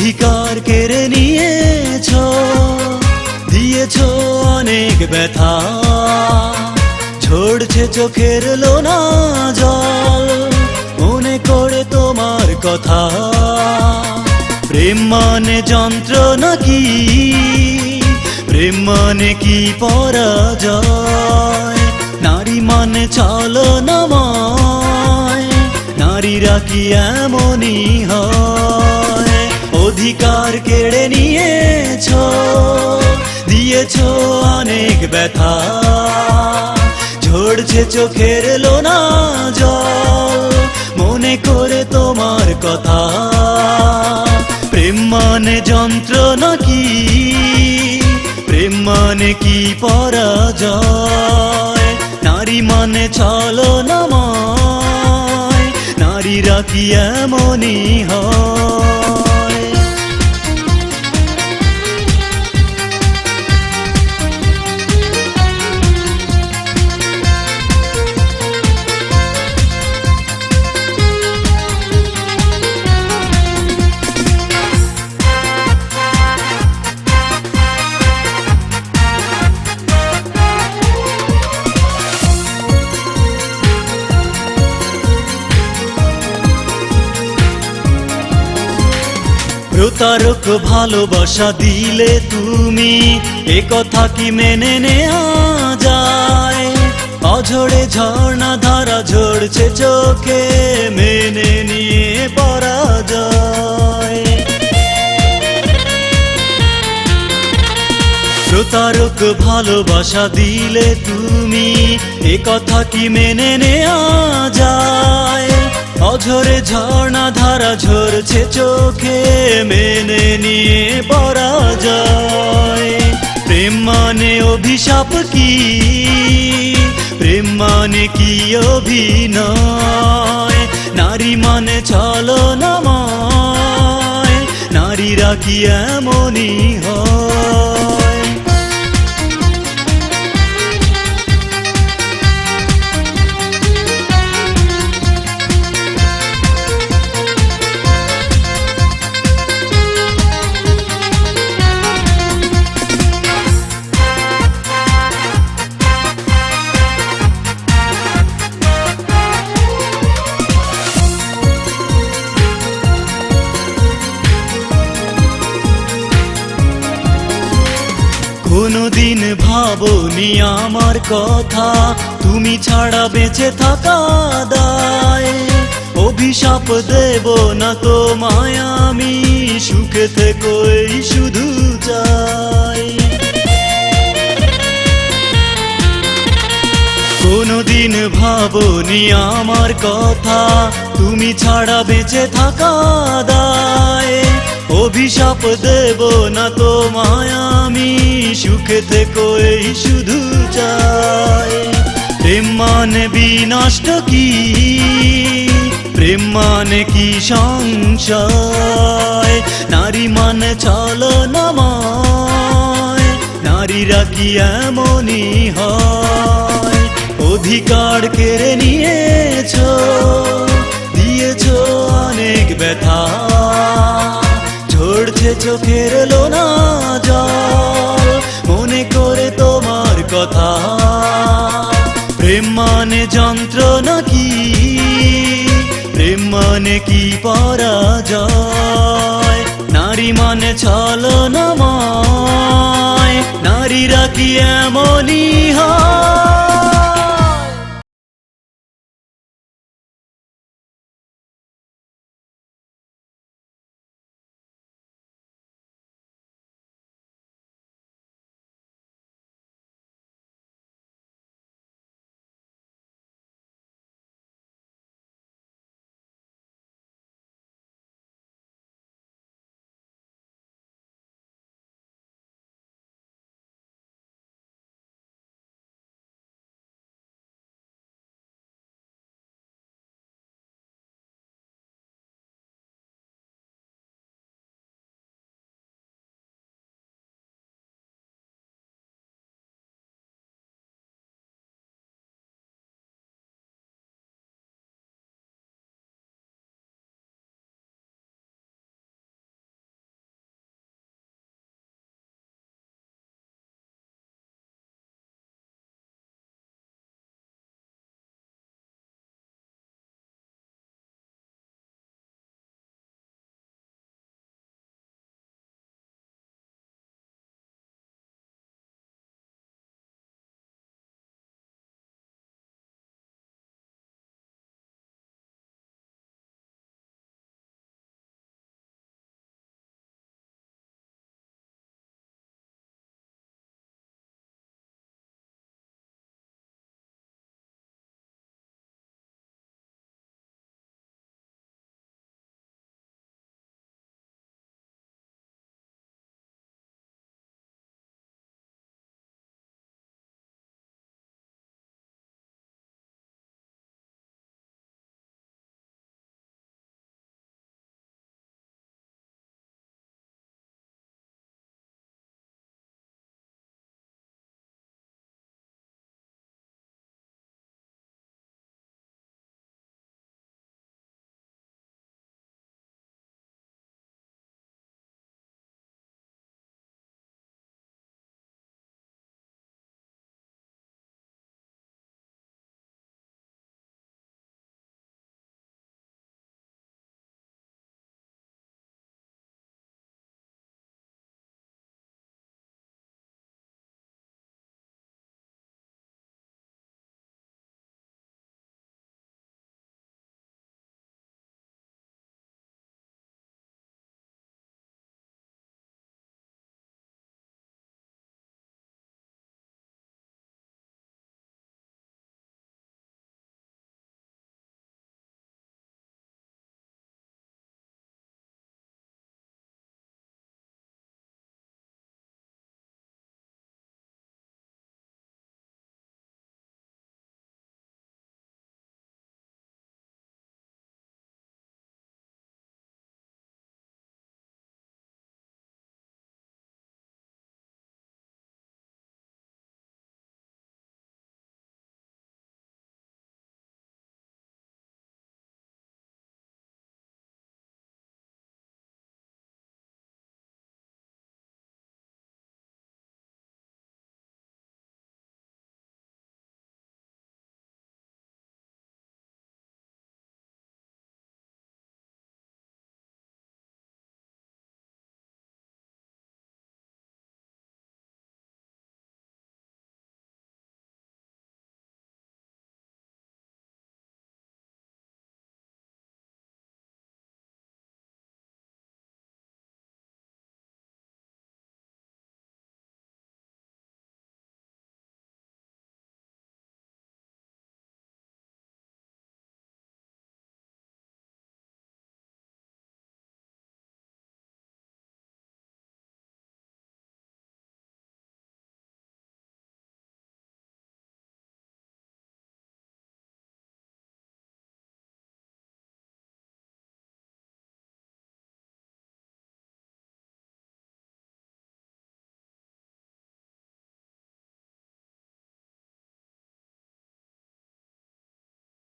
অধিকার কেড়ে নিয়েছ, দিয়েছ অনেক ব্যথা। ঝরছে চোখের লোনা জল, মনে করে তোমার কথা। প্রেম মানে যন্ত্রণা কি? প্রেম মানে কি পরাজয়? নারী মানে চলো নামায় নারীরা কি এমনই হয়? অধিকার কেড়ে নিয়েছ, দিয়েছ অনেক ব্যথা। ঝরছে চোখের লোনা জল, মনে করে তোমার কথা। প্রেম মানে যন্ত্রণা কি? প্রেম মানে কি পরাজয়? নারী মানে চলো নামায় নারীরা কি এমনই হয়? প্রতারক ভালোবাসা দিলে তুমি, এ কথা কি মেনে নেওয়া যায়? অঝরে ঝর্ণা ধারা ঝরছে চোখে, মেনে নিয়ে পরাজয় প্রতারক ভালোবাসা দিলে তুমি, এ কথা কি মেনে নেওয়া যায়? অঝরে ঝর্ণা ধারা ঝরছে চোখে, মেনে নিয়ে পরাজয়। প্রেম মানে অভিশাপ কি? প্রেম মানে কি অভিনয়? নারী মানে চলো নামায় নারীরা কি এমনই হয়? কোনদিন ভাবনি আমার কথা, তুমি ছাড়া বেঁচে থাকা দায়। অভিশাপ দেব না তো আমি, সুখে থেকে শুধু চাই। কোনদিন ভাবনি আমার কথা, তুমি ছাড়া বেঁচে থাকা দায়। অভিশাপ দেব না তো আমি সুখে থেকে এই শুধু চাই। প্রেম মানে বিনষ্ট কি? প্রেম মানে কি সংশয়? নারী মানে চলো নামায় নারীরা কি এমনই হয়? অধিকার কেড়ে নিয়েছ, দিয়েছ অনেক ব্যথা। ঝরছে চোখের লোনা তোমার কথা। প্রেম মানে যন্ত্রণা কি? প্রেম মানে কি পরাজয়? নারী মানে চলো নামায় নারীরা কি এমনই হয়?